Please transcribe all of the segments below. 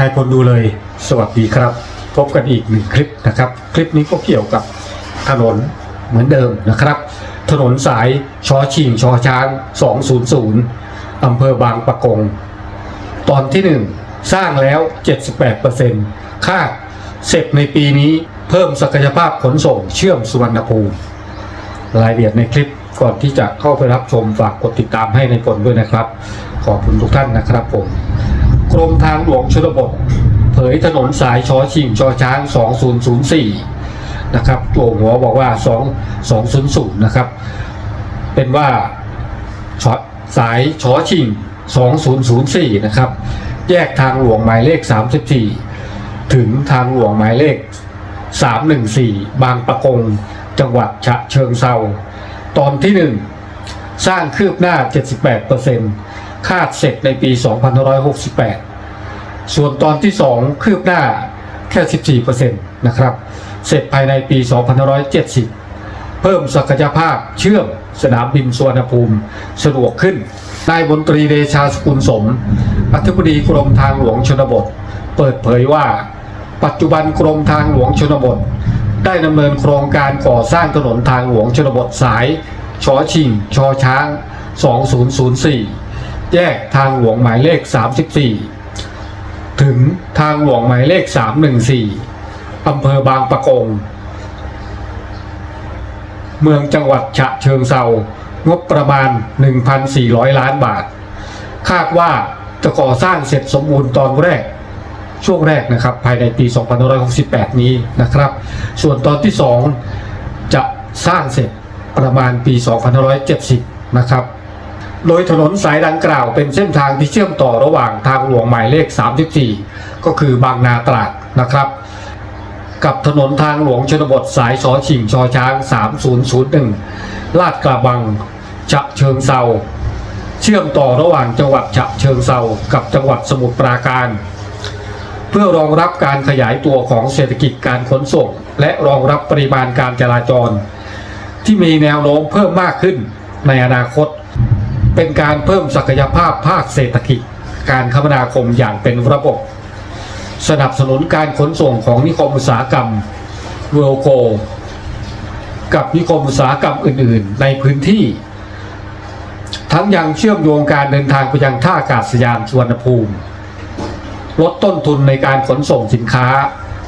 นายพลดูเลย สวัสดีครับ พบกันอีกหนึ่งคลิปนะครับ คลิปนี้ก็เกี่ยวกับถนนเหมือนเดิมนะครับ ถนนสายชอชิงชอช้าง 200 อำเภอบางปะกง ตอนที่ 1 สร้างแล้ว 78%คาดเสร็จในปีนี้เพิ่มศักยภาพขนส่งเชื่อมสุวรรณภูมิรายละเอียดในคลิปก่อนที่จะเข้าไปรับชมฝากกดติดตามให้ในผลด้วยนะครับ ขอบคุณทุกท่านนะครับผม กรมทางหลวงชนบท เผยถนนสายชอชิงชอช้าง 2004 นะครับตัวหัวบอกว่า 2 200 นะครับ เป็นว่าชสายชอชิง 2004 นะครับ แยกทางหลวงหมายเลข 34 ถึงทางหลวงหมายเลข 314 บางประกง จังหวัดฉะเชิงเซาตอนที่ 1 สร้างคืบหน้า 78% คาดเสร็จในปี 2568 ส่วนตอนที่ 2 คืบหน้าแค่ 14%นะครับ เสร็จภายในปี 2570 เพิ่มศักยภาพเชื่อมสนามบินสุวรรณภูมิสะดวกขึ้น นายมนตรีเดชาสกุลสม อธิบดีกรมทางหลวงชนบท เปิดเผยว่า ปัจจุบันกรมทางหลวงชนบท ได้ดำเนินโครงการก่อสร้างถนนทางหลวงชนบทสายชอชิงชอช้าง 2004 แยกทางหลวงหมายเลข 34 ถึงทางหลวงหมายเลข 314 อำเภอบางปะกง เมืองจังหวัดฉะเชิงเซางบประมาณ 1,400 ล้านบาท คาดว่าจะก่อสร้างเสร็จสมบูรณ์ตอนแรกช่วงแรกนะครับภายในปี 2568 นี้นะครับ ส่วนตอนที่ 2 จะสร้างเสร็จประมาณปี 2570 นะครับ โดยถนนสายดังกล่าวเป็นเส้นทางที่เชื่อมต่อระหว่างทางหลวงหมายเลข 34 ก็คือบางนาตราดนะครับ กับถนนทางหลวงชนบทสายชอชิงชอช้าง 3001 ลาดกระบังฉะเชิงเซาเชื่อมต่อระหว่างจังหวัดฉะเชิงเซากับจังหวัดสมุทรปราการ เพื่อรองรับการขยายตัวของเศรษฐกิจการขนส่ง และรองรับปริมาณการจราจร ที่มีแนวโน้มเพิ่มมากขึ้นในอนาคต เป็นการเพิ่มศักยภาพภาคเศรษฐกิจ การคมนาคมอย่างเป็นระบบ สนับสนุนการขนส่งของนิคมอุตสาหกรรมเวลโกกับนิคมอุตสาหกรรมอื่น ๆ ในพื้นที่ ทั้งยังเชื่อมโยงการเดินทางไปยังท่าอากาศยานสุวรรณภูมิ ลดต้นทุนในการขนส่งสินค้า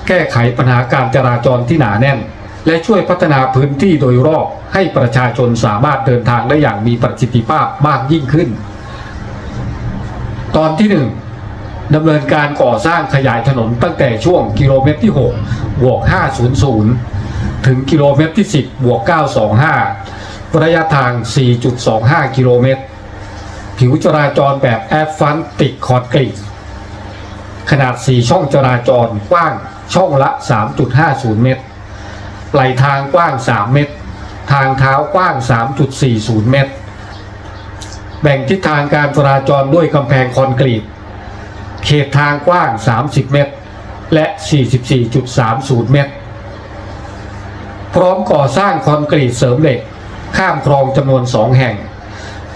แก้ไขปัญหาการจราจรที่หนาแน่น และช่วยพัฒนาพื้นที่โดยรอบให้ประชาชนสามารถเดินทางได้อย่างมีประสิทธิภาพมากยิ่งขึ้น ตอนที่หนึ่งดำเนินการก่อสร้างขยายถนนตั้งแต่ช่วงกิโลเมตรที่6บวก500 ถึงกิโลเมตรที่ 10บวก925 ระยะทาง 4.25 กิโลเมตร ผิวจราจรแบบแอฟฟันติกคอนกรีตขนาด 4 ช่องจราจรกว้างช่องละ 3.50 เมตร ไหลทางกว้าง 3 เมตร ทางเท้ากว้าง 3.40 เมตร แบ่งทิศทางการจราจรด้วยกำแพงคอนกรีต เขตทางกว้าง 30 เมตร และ 44.30 เมตร พร้อมก่อสร้างคอนกรีตเสริมเหล็ก ข้ามคลองจำนวน 2 แห่ง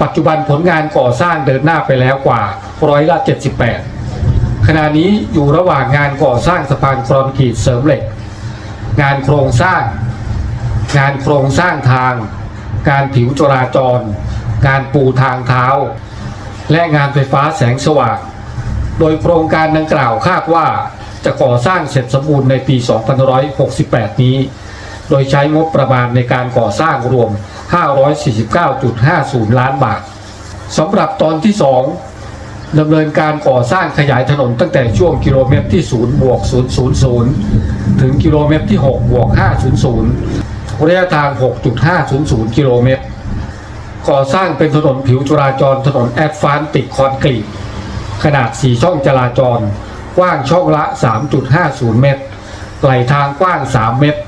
ปัจจุบันผลงานก่อสร้างเดินหน้าไปแล้วกว่าร้อยละ78ขณะนี้อยู่ระหว่างงานก่อสร้างสะพานคอนกรีตเสริมเหล็ก งานโครงสร้าง งานโครงสร้างทาง การผิวจราจรงานปูทางเท้า และงานไฟฟ้าแสงสว่าง โดยโครงการดังกล่าวคาดว่าจะก่อสร้างเสร็จสมบูรณ์ในปี 2568 นี้ โดยใช้งบประมาณในการก่อสร้างรวม 549.50 ล้านบาทสำหรับตอนที่ 2 ดำเนินการก่อสร้างขยายถนนตั้งแต่ช่วงกิโลเมตรที่ 0 บวก 000 ถึงกิโลเมตรที่ 6 บวก 500 ระยะทาง 6.500 กิโลเมตร ก่อสร้างเป็นถนนผิวจราจรถนนแอดฟานติกคอนกรีต ขนาด 4 ช่องจราจร กว้างช่องละ 3.50 เมตร ไหลทางกว้าง 3 เมตร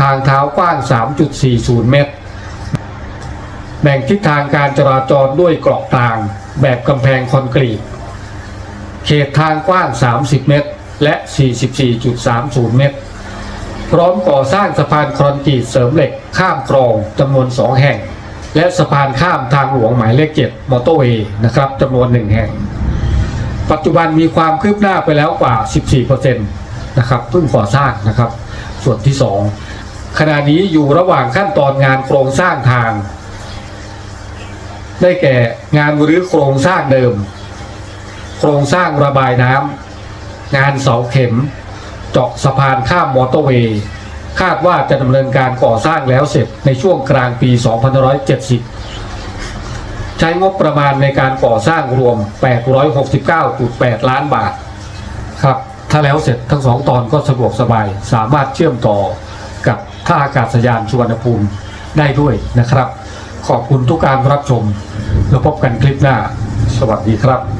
ทางเท้ากว้าง 3.40 เมตร แบ่งทิศทางการจราจรด้วยเกราะกลาง แบบกำแพงคอนกรีต เขตทางกว้าง 30 เมตร และ 44.30 เมตร พร้อมก่อสร้างสะพานคอนกรีตเสริมเหล็กข้ามคลองจำนวน 2 แห่ง และสะพานข้ามทางหลวงหมายเลข 7 มอเตอร์เวย์นะครับจำนวน 1 แห่ง ปัจจุบันมีความคืบหน้าไปแล้วกว่า 14%นะครับเพิ่งก่อสร้างนะครับ ส่วนที่ 2 ขณะนี้อยู่ระหว่างขั้นตอนงานโครงสร้างทาง ได้แก่งานรื้อโครงสร้างเดิม โครงสร้างระบายน้ำงานเสาเข็ม เจาะสะพานข้ามมอเตอร์เวย์คาดว่าจะดำเนินการก่อสร้างแล้วเสร็จในช่วงกลางปี 2570 ใช้งบประมาณในการก่อสร้างรวม 869.8 ล้านบาท ครับ ถ้าแล้วเสร็จทั้งสองตอนก็สะดวกสบาย สามารถเชื่อมต่อกับท่าอากาศยานสุวรรณภูมิได้ด้วยนะครับ ขอบคุณทุกการรับชม แล้วพบกันคลิปหน้า สวัสดีครับ